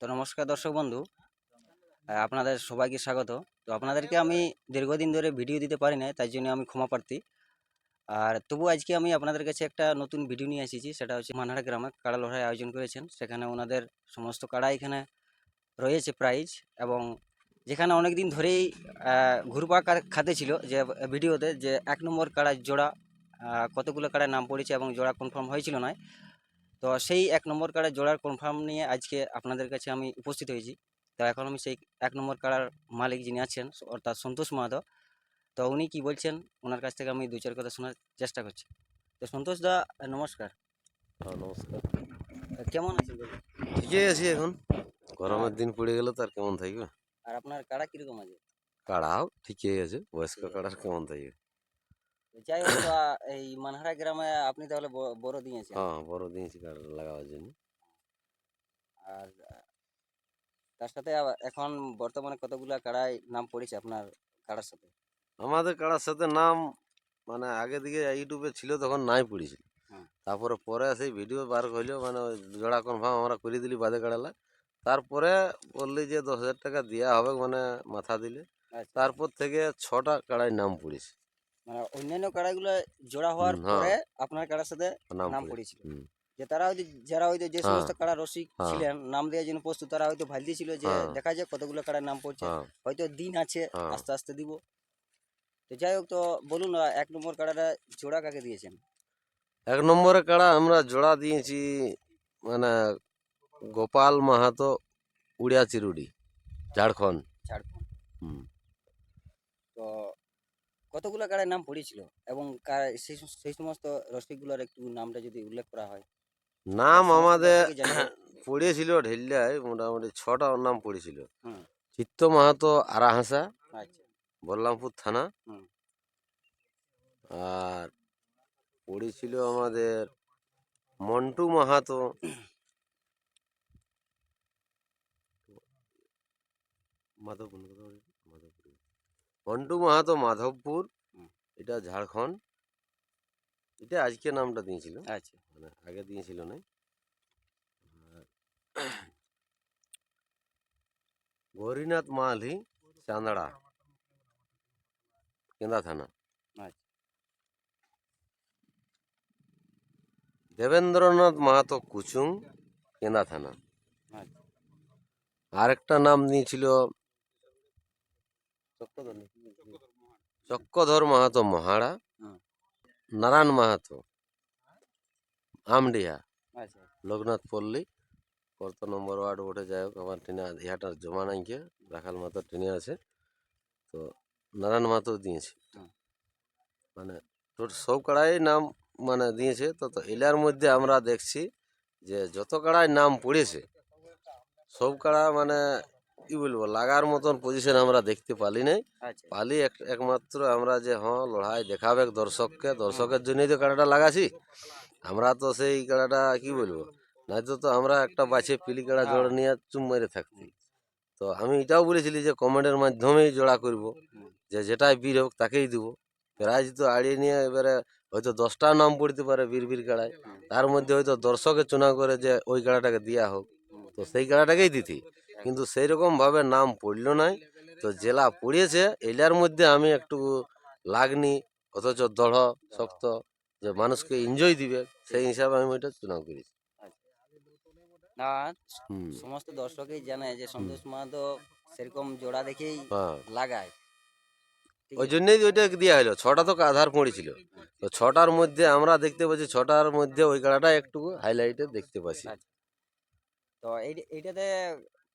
তো নমস্কার দর্শক বন্ধু। আপনাদের সবাইকে স্বাগত। তো আপনাদেরকে আমি দীর্ঘদিন ধরে ভিডিও দিতে পারি না তাই জন্য আমি ক্ষমা প্রার্থী। আর তবু আজকে আমি আপনাদের কাছে একটা নতুন ভিডিও নিয়ে এসেছি, সেটা হচ্ছে মানহারা গ্রামে কাড়া লড়াই আয়োজন করেছেন। সেখানে ওনাদের সমস্ত কাড়া এখানে রয়েছে প্রাইজ এবং যেখানে অনেক দিন ধরেই খা- খাতে ছিল যে ভিডিওতে যে এক নম্বর কাড়া জোড়া কতগুলো কাড়ার নাম পড়েছে এবং জোড়া কনফার্ম হয়েছিল নয়। তো সেই এক নম্বর কাড়ার জোড়ার কনফার্ম নিয়ে আজকে আপনাদের কাছে আমি উপস্থিত হয়েছি। তো এখন আমি সেই এক নম্বর কাড়ার মালিক যিনি আছেন অর্থাৎ সন্তোষ মাহাতো তো উনি কি বলছেন? ওনার কাছ থেকে আমি দু চার কথা শোনার চেষ্টা করছি। তো সন্তোষ দা নমস্কার। হ্যাঁ নমস্কার। কেমন আছেন? ঠিকই আছি এখন। গরমের দিন পড়ে গেল তার কেমন থাকবে? আর আপনার কাড়া কীরকম আছে? কাড়াও ঠিকই আছে বয়স্ক কাড়ার কেমন থাকবে? যাই হোক তা এই মানহারা গ্রামে আপনি তাহলে ব- বড় দিয়েছেন। হ্যাঁ বড় দিয়েছি কাড়া লাগাবার জন্য। আর আহ, তার সাথে আবার এখন বর্তমানে কতগুলা কাড়াই নাম পড়েছে আপনার কাড়ার সাথে? আমাদের কাড়ার সাথে নাম মানে আগে দিকে ইউটিউবে ছিল তখন নাই পড়েছিল। হুম। তারপরে পরে সেই ভিডিও বার হইল মানে ওই জোড়া কনফার্ম আমরা করে দিলি বাদে কাড়ালা। তারপরে বললি যে দশ হাজার টাকা দেওয়া হবে মানে মাথা দিলে। আচ্ছা। তারপর থেকে ছটা কাড়াই নাম পড়েছে। মানে অন্যান্য কাড়াগুলো জোড়া হওয়ার হ্যাঁ। পরে আপনার কাড়ার সাথে নাম পড়েছিল যে তারা হয়তো যারা হয়তো যে হ্যাঁ। সমস্ত কাড়া রসিক হ্যাঁ। ছিলেন নাম দেওয়ার জন্য প্রস্তুত তারা হয়তো ভাবতে ছিল যে। দেখা যাক কতগুলো কাড়ার নাম পড়ছে হ্যাঁ হয়তো দিন আছে। আস্তে আস্তে দিব তো যাই হোক তো বলুন এক নম্বর কাড়াটা জোড়া কাকে দিয়েছেন এক নম্বরে কাড়া আমরা জোড়া দিয়েছি মানে গোপাল মাহাতো উড়িয়া চিরুডি ঝাড়খণ্ড ঝাড়খণ্ড হুম। তো কতগুলো কাড়ার নাম পড়েছিল এবং কার- সেই সম- সেই সমস্ত রসিকগুলোর একটু নামটা যদি উল্লেখ করা হয় নাম আমাদের জানে। পড়েছিল ঢেলিয়ায় মোটামুটি ছটা নাম পড়েছিল হুম। চিত্ত মাহাতো আরাহাসা আচ্ছা বল্লামপুর থানা হুম। আর পড়েছিল আমাদের মন্টু মাহাতো বলেছি? মাধবপুর মন্টু মাহাতো মাধবপুর এটা ঝাড়খণ্ড। এটা আজকে নামটা দিয়েছিল। আচ্ছা। মানে আগে দিয়েছিল না গৌরীনাথ মালহি চান্দড়া কেন্দা থানা। আচ্ছা। দেবেন্দ্রনাথ মাহাতো কুচুং কেন্দা থানা। আচ্ছা। আরেকটা নাম দিয়েছিল চক্রধর মাহাতো মহাড়া হুম। নারায়ণ মাহাতো আমডিহা আচ্ছা লোকনাথ পল্লী কত নম্বর ওয়ার্ড উঠে যাই হোক আমার টিনে ইহাটার জমা নাই কে রাখাল মাতো টিনে আছে তো নারায়ণ মাহাতো দিয়েছে হুম। মানে তোর সব কাড়াই নাম মানে দিয়েছে তো তো এলার মধ্যে আমরা দেখছি যে যত কাড়াই নাম পড়েছে সব কাড়া মানে কি বলব লাগার মতন পজিশন আমরা দেখতে পালি নাই। আচ্ছা। পালি এক একমাত্র আমরা যে হ্যাঁ লড়াই দেখাবে দর্শককে। দর্শকের জন্যই তো কাড়াটা লাগাছি। আমরা তো সেই কাড়াটা কি বলব নয়তো তো আমরা একটা বাছে পিলি কাড়া জোড় নিয়ে চুম মেরে থাকতি তো আমি এটাও বলেছিলি যে কমেন্টের মাধ্যমেই জোড়া করব। যে যেটাই বীর হোক তাকেই দিব। প্রাইজ তো আড়িয়ে নিয়ে এবারে হয়তো দশটা নাম পড়তে পারে বীর বীর কাড়ায় তার মধ্যে হয়তো দর্শকে চুনা করে যে ওই কাড়াটাকে দেওয়া হোক। তো সেই কাড়াটাকেই দিতি। কিন্তু সেই রকম ভাবে নাম পড়ল নাই। তো জেলা পড়িয়েছে এলার মধ্যে আমি একটু লাগনি অথচ দৃঢ় শক্ত যে মানুষকে এনজয় দিবে সেই হিসাবে আমি ওইটা চুনাও করেছি। না সমস্ত দর্শকই জানে যে সন্তোষ মাহাতো সেরকম জোড়া দেখেই হ্যাঁ। লাগায়। ওই জন্যই ওইটা দেওয়া হলো ছটা তো আধার পড়েছিল। তো ছটার মধ্যে আমরা দেখতে পাচ্ছি ছটার মধ্যে ওই কাড়াটা একটু হাইলাইটে দেখতে পাচ্ছি। আচ্ছা। তো এই- এইটাতে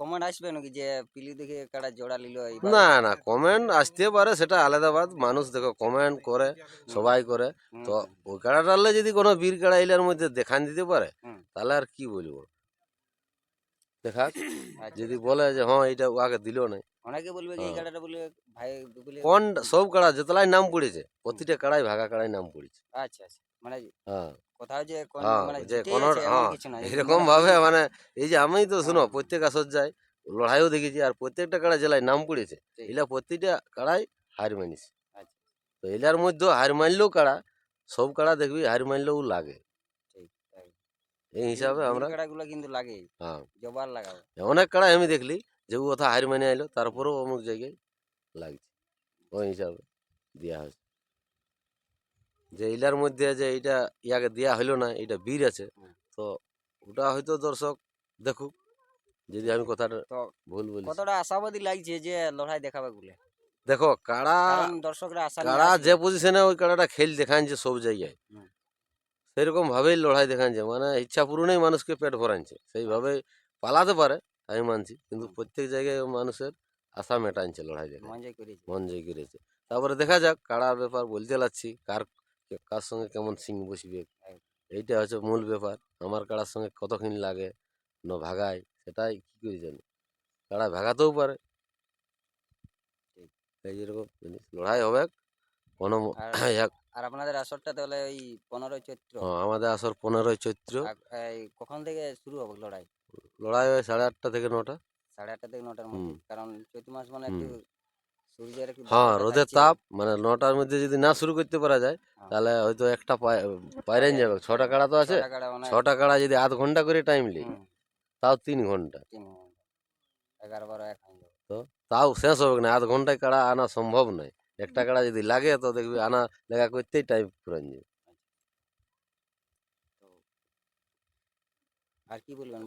কমেন্ট আসবে নাকি যে পিলি দেখে কাটা জোড়া নিল না না কমেন্ট আসতে পারে সেটা আলাদা বাদ মানুষ দেখো কমেন্ট করে সবাই করে। তো ওই কাড়াটালে যদি কোনো বীর কাড়া এলার মধ্যে দেখান দিতে পারে তাহলে আর কি বলব? দেখা আচ্ছা। যদি বলে যে হ্যাঁ এটা আগে দিল না অনেকে বলবে যে এই হ্যাঁ। বলে ভাই কোন সব কাড়া যেতলাই নাম পড়েছে প্রতিটা কাড়াই ভাগা কাড়াই নাম পড়েছে। আচ্ছা আচ্ছা। মানে হ্যাঁ। কোথাও যে হ্যাঁ, মানে যে কোনো হ্যাঁ এরকম ভাবে মানে এই যে আমি তো শুনো প্রত্যেক আসর যাই লড়াইও দেখেছি আর প্রত্যেকটা কাড়া জেলায় নাম পড়েছে এলা প্রতিটা কাড়াই হার মানিস। আচ্ছা। তো এলার মধ্যে হার মানলেও কাড়া সব কাড়া দেখবি হার মানলেও লাগে। এই হিসাবে আমরা কাড়াগুলো কিন্তু লাগে হ্যাঁ। জবার লাগাবে অনেক কাড়াই আমি দেখলি যে ও কথা হার মানে আইলো তারপরেও অমুক জায়গায় লাগছে। ওই হিসাবে দেওয়া হয়েছে। যে ইলার মধ্যে যে এইটা ইয়াকে দেওয়া হইল না এটা বীর আছে। তো ওটা হয়তো দর্শক দেখুক যদি আমি কথাটা ভুল বলি। কতটা আশাবাদী লাগছে যে লড়াই দেখাবে বলে? দেখো কাড়া দর্শকরা আশা কাড়া। যে পজিশনে ওই কাড়াটা খেল দেখানছে সব জায়গায়। হুম। সেরকম ভাবেই লড়াই দেখানছে মানে ইচ্ছা পূরণেই মানুষকে পেট ভরানছে সেইভাবে পালাতে পারে আমি মানছি। কিন্তু প্রত্যেক জায়গায় মানুষের আশা মেটানছে লড়াই দেখা মন জয় করেছে। তারপরে দেখা যাক কাড়ার ব্যাপার বলতে লাগছি কার কার সঙ্গে কেমন সিং বসবে? এইটা হচ্ছে মূল ব্যাপার। আমার কাড়ার সঙ্গে কতক্ষণ লাগে? ন ভাগায়? সেটাই কি করে জানি? কাড়া ভাগাতেও পারে। এই যেরকম জিনিস লড়াই হবে কোনো আর- আপনাদের আসরটা তাহলে ওই পনেরোই চৈত্র? হ্যাঁ, আমাদের আসর পনেরোই চৈত্র। এই কখন থেকে শুরু হবে লড়াই? লড়াই হয় সাড়ে আটটা থেকে নটা। সাড়ে আটটা থেকে নটার মধ্যে। কারণ চৈত্র মাস মানে একটু হ্যাঁ রোদের তাপ মানে নটার মধ্যে যদি না শুরু করতে পারা যায় হ্যাঁ। তাহলে হয়তো একটা পাইরেন যাবে। ছটা কাড়া তো আছে। ছটা কাড়া মানে যদি আধ ঘণ্টা করে টাইম লি তাও তিন ঘণ্টা। যাবে। তাও শেষ হবে না। আধ ঘন্টায় কাড়া আনা সম্ভব নয়। একটা কাড়া যদি লাগে তো দেখবি আনা লেখা করতেই টাইম পুরান যাবে আর কি বলবেন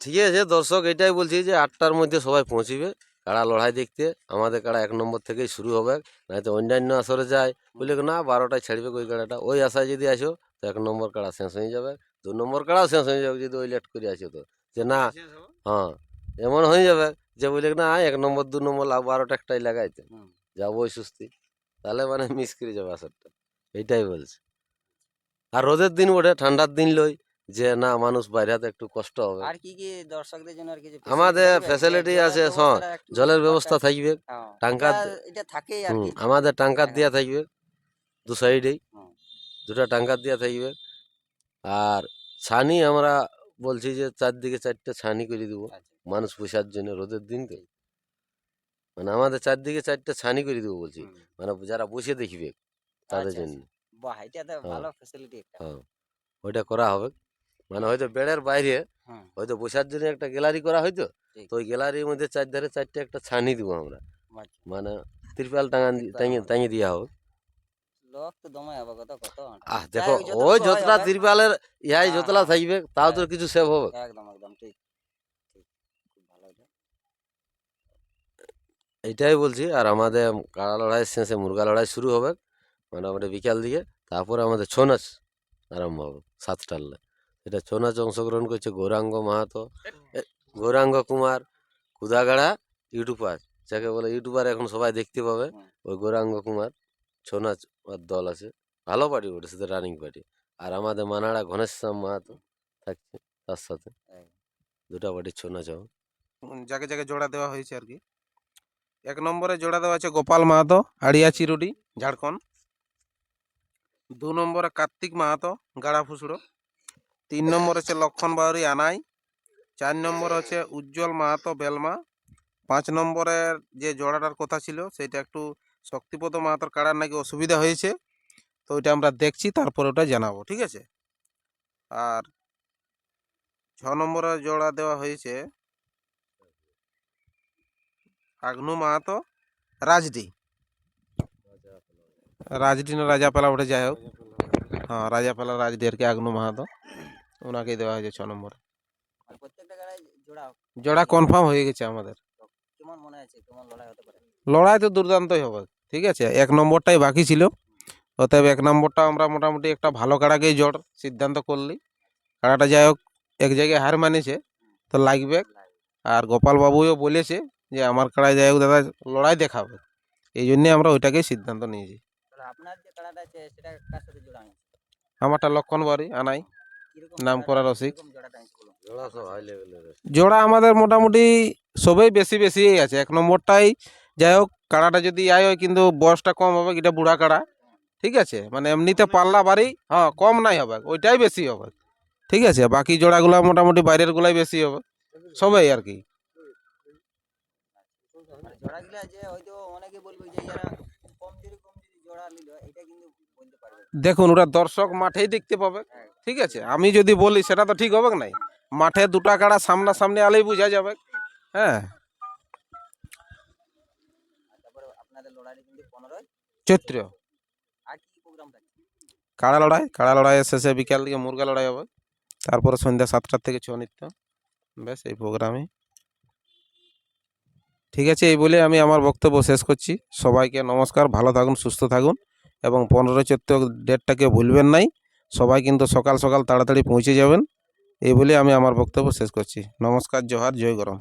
ঠিক আছে দর্শক এটাই বলছি যে আটটার মধ্যে সবাই পৌঁছিবে। কাড়া লড়াই দেখতে আমাদের কাড়া এক নম্বর থেকেই শুরু হবে নয়তো অন্যান্য আসরে যায়। বলে না বারোটায় ছাড়বে ওই কাড়াটা ওই আশায় যদি আসো তো এক নম্বর কাড়া শেষ হয়ে যাবে। দু নম্বর কাড়াও শেষ হয়ে যাবে যদি ওই লেট করে আসো তো। যে না হ্যাঁ এমন হয়ে যাবে। যে বলে না এক নম্বর দু নম্বর বারোটা একটাই লাগাইতে। যাব ওই সুস্থি। তাহলে মানে মিস করে যাবে আসরটা। এইটাই বলছে। আর রোদের দিন ওঠে ঠান্ডার দিন লই। যে না মানুষ বাইরেতে একটু কষ্ট হবে। আর কি কি দর্শকদের জন্য আর কিছু আমাদের জলের আছে, জলের ব্যবস্থা থাকবে হ্যাঁ, টাঙ্কার এটা- এটা আর কি। আমাদের টাঙ্কার হ্যাঁ। দেওয়া থাকবে দু সাইডেই। দুটা টাঙ্কার দেওয়া থাকবে। আর ছানি আমরা বলছি যে চারদিকে চারটে ছানি করে দেবো আচ্ছা, মানুষ পোষার জন্য রোদের দিন তো। মানে আমাদের চারদিকে চারটে ছানি করে দেবো বলছি। মানে যারা বসে দেখবে তাদের আচ্ছা, জন্য। বাহ এটা তো। ভালো ফ্যাসিলিটি একটা। হ্যাঁ। ওইটা করা হবে। মানে হয়তো বেড়ের বাইরে হুম, হয়তো বসার জন্য একটা গ্যালারি করা হয়তো তো ওই গ্যালারির মধ্যে চারধারে চারটে একটা ছানি দিব আমরা। আচ্ছা। মানে ত্রিপাল টাঙান টাঙিয়ে দেওয়া হোক। আহ দেখো ওই হয় যতটা ত্রিপালের ইহাই হ্যাঁ, যতলা হ্যাঁ। থাকবে তাও তো হ্যাঁ। কিছু সেভ হবে। একদম একদম ঠিক। ঠিক খুব ভালো এটা। এইটাই বলছি আর আমাদের কাড়া লড়াই শেষে মুরগা লড়াই শুরু হবে। মোটামুটি বিকাল দিকে তারপরে আমাদের ছৌ নাচ আরম্ভ হবে সাতটার এটা ছৌ নাচ অংশগ্রহণ করছে গৌরাঙ্গ মাহাতো। গৌরাঙ্গ কুমার কুদাগাড়া ইউটিউবার যাকে বলে ইউটিউবার এখন সবাই দেখতে পাবে। ওই গৌরাঙ্গ কুমার ছৌ নাচ দল আছে। ভালো পার্টি ওটা সাথে রানিং পার্টি আর আমাদের মানাড়া ঘনেশ্যাম মাহাতো থাকছে তার সাথে। একদম। দুটা পার্টি ছৌ নাচ হবে যাকে যাকে জোড়া দেওয়া হয়েছে আর কি। এক নম্বরে জোড়া দেওয়া আছে গোপাল মাহাতো আড়িয়া চিরুডি ঝাড়খণ্ড। দু নম্বরে কার্তিক মাহাতো গাড়া ফুসড়ো। তিন নম্বর হচ্ছে লক্ষণ বাউরি আনাই, চার নম্বর হচ্ছে উজ্জ্বল মাহাতো বেলমা, পাঁচ নম্বরের যে জোড়াটার কথা ছিল সেটা একটু শক্তিপদ মাহাতোর কাড়ার নাকি অসুবিধা হয়েছে, তো ওইটা আমরা দেখছি, তারপরে ওটা জানাব, ঠিক আছে? আর ছ নম্বরে জোড়া দেওয়া হয়েছে আগনু মাহাতো, রাজডি। রাজডি না রাজাপালা, ওটা যাই হোক। হ্যাঁ রাজাপালা, রাজডি আর কি আগনু মাহাতো। ওনাকে দেওয়া হয়েছে ছ নম্বরে। আর প্রত্যেকটা গাড়াই জোড়া জোড়া কনফার্ম হয়ে গেছে আমাদের। কেমন মনে আছে কেমন লড়াই হতে পারে? লড়াই তো দুর্দান্তই হবে ঠিক আছে? এক নম্বরটাই বাকি ছিল। অতএব এক নম্বরটা আমরা মোটামুটি একটা ভালো কাড়াকেই জোর সিদ্ধান্ত করলি। কাড়াটা যাই হোক এক জায়গায় হার মানেছে তো লাগবে আর গোপাল বাবুও বলেছে যে আমার কাড়ায় যাই হোক দাদা লড়াই দেখাবে। এই জন্যে আমরা ওইটাকেই সিদ্ধান্ত নিয়েছি। আপনার যে কাড়াটা আছে সেটা কার সাথে জোড়া আমারটা লক্ষণ বাড়ি আনাই। নাম করা রসিক। জোড়া আমাদের মোটামুটি সবই বেশি বেশি আছে। এক নম্বরটাই যাই হোক কাড়াটা যদি আয় হয় কিন্তু বয়সটা কম হবে এটা বুড়া কাড়া। ঠিক আছে? মানে এমনিতে পাল্লা বাড়ি হ্যাঁ কম নাই হবে ওইটাই বেশি হবে। ঠিক আছে? বাকি জোড়াগুলো মোটামুটি বাইরের গুলাই বেশি হবে। সবাই আর কি। মানে জোড়াগুলা যে হয়তো অনেকে বলবে যে যারা কম জোরে কম যদি জোড়া নিল এটা কিন্তু বলতে পারবে না। দেখুন ওরা দর্শক মাঠেই দেখতে পাবে। হ্যাঁ, ঠিক আছে? আমি যদি বলি, সেটা তো ঠিক হবে নাই? মাঠে দুটা কাড়া সামনাসামনি আলেই বোঝা যাবে। হ্যাঁ। চৈত্র। কাড়া লড়াই? কাড়া লড়াইয়ের শেষে বিকাল দিকে মুরগা লড়াই হবে। তারপরে সন্ধ্যা সাতটার থেকে ছৌ নৃত্য। ব্যাস, এই প্রোগ্রামে ঠিক আছে, এই বলে আমি আমার বক্তব্য শেষ করছি। সবাইকে নমস্কার, ভালো থাকুন, সুস্থ থাকুন, এবং পনেরো চৈত্র ডেটটাকে ভুলবেন নাই। সবাই কিন্তু সকাল সকাল তাড়াতাড়ি পৌঁছে যাবেন। এই বলে আমি আমার বক্তব্য শেষ করছি। নমস্কার, জোহার, জয় গরম।